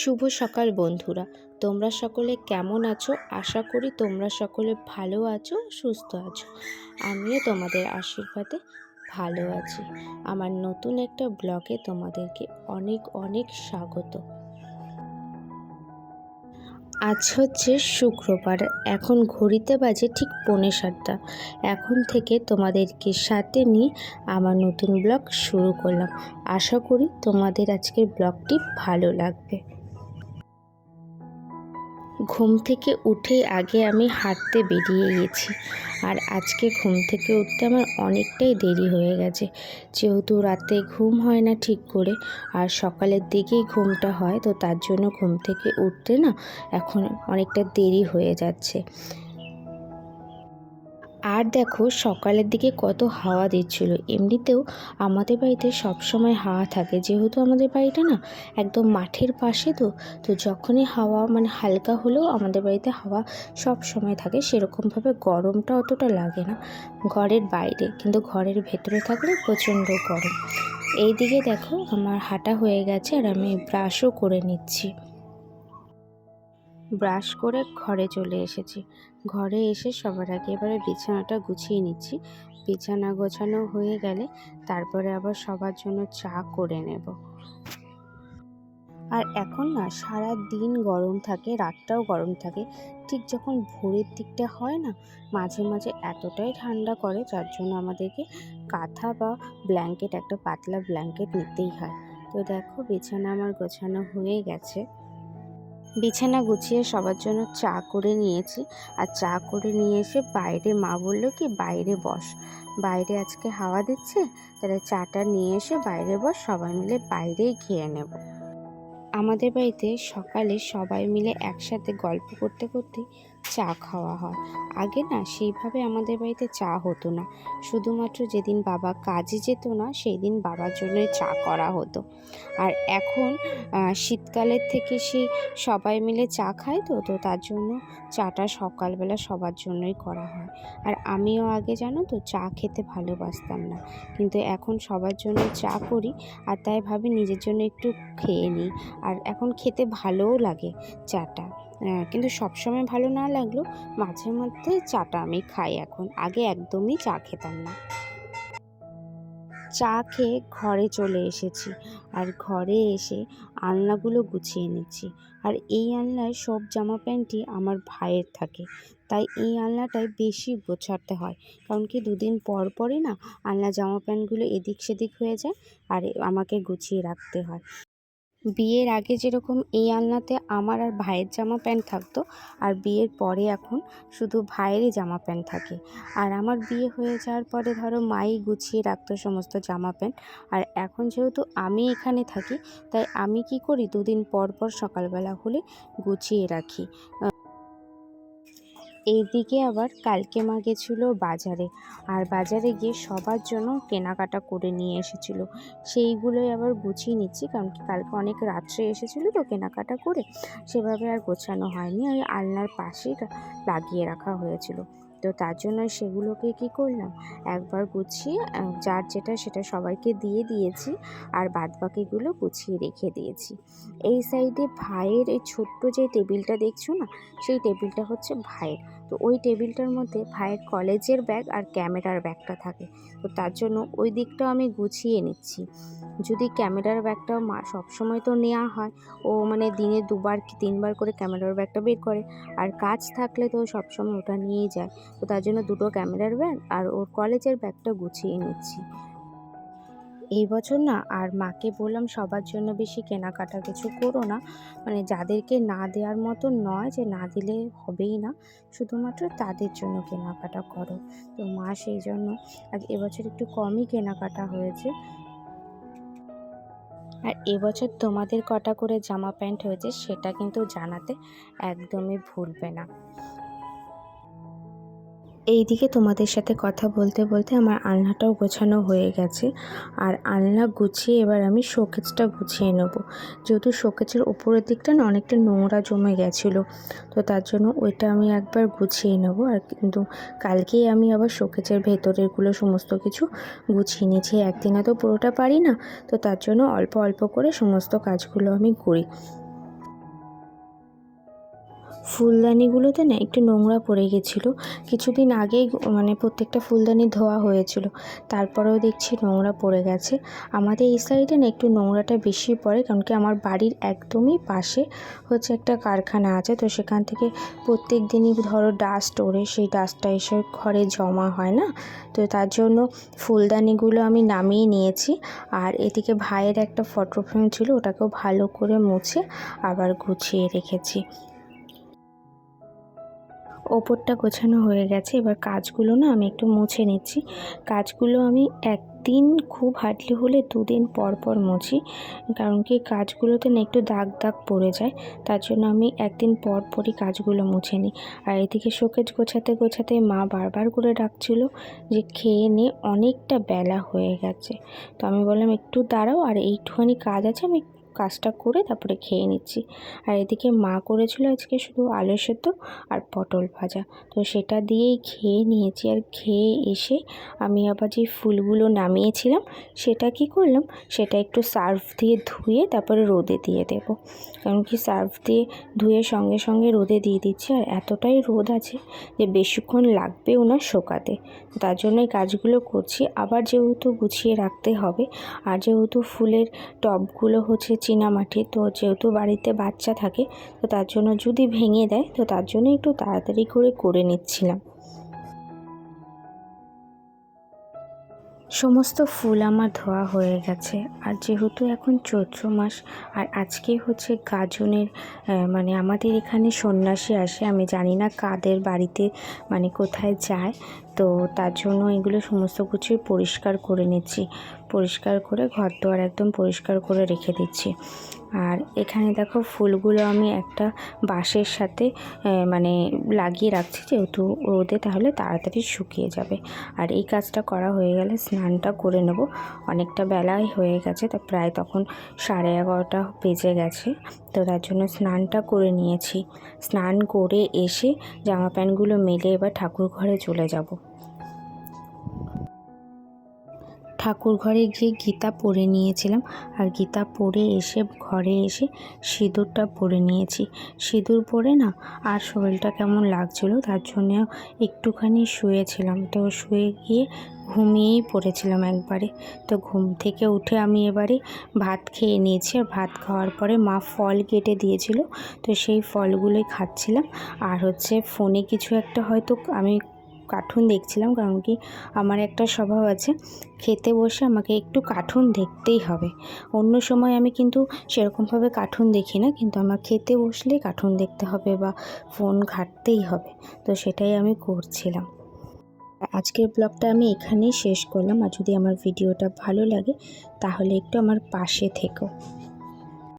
শুভ সকাল বন্ধুরা। তোমরা সকলে কেমন আছো? আশা করি তোমরা সকলে ভালো আছো, সুস্থ আছো। আমিও তোমাদের আশীর্বাদে ভালো আছি। আমার নতুন একটা ব্লগে তোমাদেরকে অনেক অনেক স্বাগত। আজ হচ্ছে শুক্রবার। এখন ঘড়িতে বাজে ঠিক পৌনে সাতটা। এখন থেকে তোমাদেরকে সাথে নিয়ে আমার নতুন ব্লগ শুরু করলাম। আশা করি তোমাদের আজকের ব্লগটি ভালো লাগবে। ঘুম থেকে উঠে আগে আমি হাঁটতে বেরিয়ে গেছি। আর আজকে ঘুম থেকে উঠতে আমার অনেকটাই দেরি হয়ে গেছে। যেহেতু রাতে ঘুম হয় না ঠিক করে, আর সকালের দিকেই ঘুমটা হয়, তো তার জন্য ঘুম থেকে উঠতে না এখন অনেকটা দেরি হয়ে যাচ্ছে। আর দেখো সকালের দিকে কত হাওয়া দিচ্ছিল। এমনিতেও আমাদের বাড়িতে সব সময় হাওয়া থাকে। যেহেতু আমাদের বাড়িটা না একদম মাঠের পাশে তো তো যখনই হাওয়া মানে হালকা হলেও আমাদের বাড়িতে হাওয়া সব সময় থাকে। সেরকমভাবে গরমটা অতটা লাগে না ঘরের বাইরে। কিন্তু ঘরের ভেতরে থাকলে প্রচণ্ড গরম। এই দিকে দেখো আমার হাঁটা হয়ে গেছে আর আমি ব্রাশও করে নিচ্ছি। ব্রাশ করে ঘরে চলে এসেছি। ঘরে এসে সবার আগে এবারে বিছানাটা গুছিয়ে নিচ্ছি। বিছানা গোছানো হয়ে গেলে তারপরে আবার সবার জন্য চা করে নেব। আর এখন না সারা দিন গরম থাকে, রাতটাও গরম থাকে। ঠিক যখন ভোরের দিকটা হয় না, মাঝে মাঝে এতটাই ঠান্ডা করে যার জন্য আমাদেরকে কাঁথা বা ব্ল্যাঙ্কেট, একটা পাতলা ব্ল্যাঙ্কেট নিতেই হয়। তো দেখো বিছানা আমার গোছানো হয়ে গেছে। বিছানা গুছিয়ে সবার জন্য চা করে নিয়েছি। আর চা করে নিয়ে এসে বাইরে মা বলল কি, বাইরে বস। বাইরে আজকে হাওয়া দিচ্ছে, তাহলে চাটা নিয়ে এসে বাইরে বস, সবাই মিলে বাইরেই খেয়ে নেব। আমাদের বাড়িতে সকালে সবাই মিলে একসাথে গল্প করতে করতে চা খাওয়া হয়। আগে না সেইভাবে আমাদের বাড়িতে চা হতো না। শুধুমাত্র যেদিন বাবা কাজে যেত না সেই দিন বাবার জন্যই চা করা হতো। আর এখন শীতকালের থেকে সেই সবাই মিলে চা খায় তো তো তার জন্য চাটা সকালবেলা সবার জন্যই করা হয়। আর আমিও আগে জানো তো, চা খেতে ভালোবাসতাম না। কিন্তু এখন সবার জন্য চা করি আর তাই ভাবি নিজের জন্য একটু খেয়ে নিই। আর এখন খেতে ভালোও লাগে চাটা। কিন্তু সবসময় ভালো না লাগলেও মাঝে মধ্যে চাটা আমি খাই এখন। আগে একদমই চা খেতাম না। চা খেয়ে ঘরে চলে এসেছি আর ঘরে এসে আলনাগুলো গুছিয়ে নিচ্ছি। আর এই আলনায় সব জামা প্যান্টই আমার ভাইয়ের থাকে। তাই এই আলনাটায় বেশি গোছাতে হয়। কারণ কি দুদিন পর পরই না আলনা জামা প্যান্টগুলো এদিক সেদিক হয়ে যায় আর আমাকে গুছিয়ে রাখতে হয়। বিয়ের আগে যেরকম এই আলনাতে আমার আর ভাইয়ের জামা প্যান্ট থাকতো, আর বিয়ের পরে এখন শুধু ভাইয়েরই জামা প্যান্ট থাকে। আর আমার বিয়ে হয়ে যাওয়ার পরে ধরো মাই গুছিয়ে রাখতো সমস্ত জামা প্যান্ট। আর এখন যেহেতু আমি এখানে থাকি, তাই আমি কি করি? দুদিন পর পর সকালবেলা হলে গুছিয়ে রাখি। এইদিকে আবার কালকে মা গেছিল বাজারে। আর বাজারে গিয়ে সবার জন্য কেনাকাটা করে নিয়ে এসেছিল। সেইগুলোই আবার গুছিয়ে নিচ্ছি, কারণ কি কালকে অনেক রাত্রে এসেছিল তো কেনাকাটা করে। সেভাবে আর গোছানো হয়নি, ওই আলনার পাশেই লাগিয়ে রাখা হয়েছিল। তো তার জন্য সেগুলোকে কি করলাম? একবার গুছিয়ে যার যেটা সেটা সবাইকে দিয়ে দিয়েছি আর বাদবাকিগুলো গুছিয়ে রেখে দিয়েছি। এই সাইডে ভাইয়ের এই ছোট্ট যে টেবিলটা দেখছ না? সেই টেবিলটা হচ্ছে ভাইয়ের। তো ওই টেবিলটার মধ্যে ভাইয়ের কলেজের ব্যাগ আর ক্যামেরার ব্যাগটা থাকে। তো তার জন্য ওই দিকটাও আমি গুছিয়ে নিচ্ছি। যদি ক্যামেরার ব্যাগটা সবসময় তো নেওয়া হয়। ও মানে দিনে দুবার কি তিনবার করে ক্যামেরার ব্যাগটা বের করে। আর কাজ থাকলে তো সবসময় ওটা নিয়েই যায়। তো তার জন্য দুটো ক্যামেরার ব্যাগ আর ওর কলেজের ব্যাগটা গুছিয়ে নিচ্ছি। এই বছর না, আর মাকে বললাম সবার জন্য বেশি কেনাকাটা কিছু করো না। মানে যাদেরকে না দেওয়ার মতো নয় যে না দিলে হবেই না, শুধুমাত্র তাদের জন্য কেনাকাটা করো। তো মা সেই জন্য আর এবছর একটু কমই কেনাকাটা হয়েছে। আর এবছর তোমাদের কটা করে জামা প্যান্ট হয়েছে সেটা কিন্তু জানাতে একদমই ভুলবে না। এইদিকে তোমাদের সাথে কথা বলতে বলতে আমার আলনাটাও গোছানো হয়ে গেছে। আর আলনা গুছিয়ে এবার আমি শোকেজটা গুছিয়ে নেব। যেহেতু শোকেজের ওপরের দিকটা না অনেকটা নোংরা জমে গেছিল, তো তার জন্য ওইটা আমি একবার গুছিয়ে নেব। আর কিন্তু কালকেই আমি আবার শোকেজের ভেতরেরগুলো সমস্ত কিছু গুছিয়ে নিয়েছি। একদিনে তো পুরোটা পারি না, তো তার জন্য অল্প অল্প করে সমস্ত কাজগুলো আমি করি। ফুলদানিগুলোতে না একটু নোংরা পড়ে গেছিল। কিছুদিন আগেই মানে প্রত্যেকটা ফুলদানি ধোয়া হয়েছিল। তারপরেও দেখছি নোংরা পড়ে গেছে। আমাদের এই সাইডে না একটু নোংরাটা বেশি পড়ে, কারণ কি আমার বাড়ির একদমই পাশে হচ্ছে একটা কারখানা আছে। তো সেখান থেকে প্রত্যেক দিনই ধরো ডাস্ট ওড়ে, সেই ডাস্টটা এসে ঘরে জমা হয় না? তো তার জন্য ফুলদানিগুলো আমি নামিয়ে নিয়েছি। আর এদিকে ভাইয়ের একটা ফটো ফ্রেম ছিল, ওটাকেও ভালো করে মুছে আবার গুছিয়ে রেখেছি। ওপরটা গোছানো হয়ে গেছে। এবার কাজগুলো না আমি একটু মুছে নিচ্ছি। কাজগুলো আমি একদিন খুব হাঁটলে হলে দুদিন পর পর মুছি। কারণ কি কাজগুলোতে না একটু দাগ দাগ পড়ে যায়। তার জন্য আমি একদিন পর পরই কাজগুলো মুছে নিই। আর এদিকে শোকেজ গোছাতে গোছাতে মা বারবার করে ডাকছিল যে খেয়ে নে, অনেকটা বেলা হয়ে গেছে। তো আমি বললাম, একটু দাঁড়াও, আর এইটুখানি কাজ আছে, আমি কাজটা করে তারপরে খেয়ে নিচ্ছি। আর এদিকে মা করেছিল আজকে শুধু আলু সেদ্ধ আর পটল ভাজা। তো সেটা দিয়েই খেয়ে নিয়েছি আর খেয়ে এসে আমি আবার যে ফুলগুলো নামিয়েছিলাম, সেটা কি করলাম? সেটা একটু সার্ফ দিয়ে ধুয়ে তারপরে রোদে দিয়ে দেব। কারণ কি সার্ফ দিয়ে ধুয়ে সঙ্গে সঙ্গে রোদে দিয়ে দিচ্ছি। আর এতটাই রোদ আছে যে বেশিক্ষণ লাগবেও না শোকাতে। তার জন্য এই কাজগুলো করছি। আবার যেহেতু গুছিয়ে রাখতে হবে, আর যেহেতু ফুলের টবগুলো হচ্ছে চীনামাটির তো যেহেতু বাড়িতে বাচ্চা থাকে, তো তার জন্য যদি ভেঙে দেয়, তো তার জন্য একটু তাড়াতাড়ি করে করে নিচ্ছিলাম। সমস্ত ফুল আমার ধোয়া হয়ে গেছে। আর যেহেতু এখন চৈত্র মাস, আর আজকে হচ্ছে গাজনের মানে আমাদের এখানে সন্ন্যাসী আসে, আমি জানি না কাদের বাড়িতে মানে কোথায় যায়। তো তার জন্য এগুলো সমস্ত কিছুই পরিষ্কার করে নিচ্ছি। পরিষ্কার করে ঘর দোয়ার একদম পরিষ্কার করে রেখে দিচ্ছি। আর এখানে দেখো ফুলগুলো আমি একটা বাঁশের সাথে মানে লাগিয়ে রাখছি যেহেতু রোদে তাহলে তাড়াতাড়ি শুকিয়ে যাবে। আর এই কাজটা করা হয়ে গেলে স্নানটা করে নেব। অনেকটা বেলাই হয়ে গেছে, তা প্রায় তখন সাড়ে এগারোটা বেজে গেছে। তো তার জন্য স্নানটা করে নিয়েছি। স্নান করে এসে জামা প্যান্টগুলো মেলে এবার ঠাকুর ঘরে চলে যাব। ঠাকুর ঘরে গিয়ে গীতা পড়ে নিয়েছিলাম। আর গীতা পড়ে এসে, ঘরে এসে সিঁদুরটা পরে নিয়েছি। সিঁদুর পরে না, আর শরীরটা কেমন লাগছিল, তার জন্য একটুখানি শুয়েছিলাম। তো শুয়ে গিয়ে ঘুমিয়েই পড়েছিলাম একবারে। তো ঘুম থেকে উঠে আমি এবারে ভাত খেয়ে নিয়েছি। আর ভাত খাওয়ার পরে মা ফল কেটে দিয়েছিল। তো সেই ফলগুলোই খাচ্ছিলাম। আর হচ্ছে ফোনে কিছু একটা হয়তো আমি কার্টুন দেখছিলাম, কারণ কি আমার একটা স্বভাব আছে, খেতে বসে আমাকে একটু কার্টুন দেখতেই হবে। অন্য সময় আমি কিন্তু সেরকমভাবে কার্টুন দেখি না, কিন্তু আমার খেতে বসলে কার্টুন দেখতে হবে বা ফোন ঘাঁটতেই হবে, তো সেটাই আমি করছিলাম। আজকের ব্লগটা আমি এখানেই শেষ করলাম, আর যদি আমার ভিডিওটা ভালো লাগে তাহলে একটু আমার পাশে থেকো।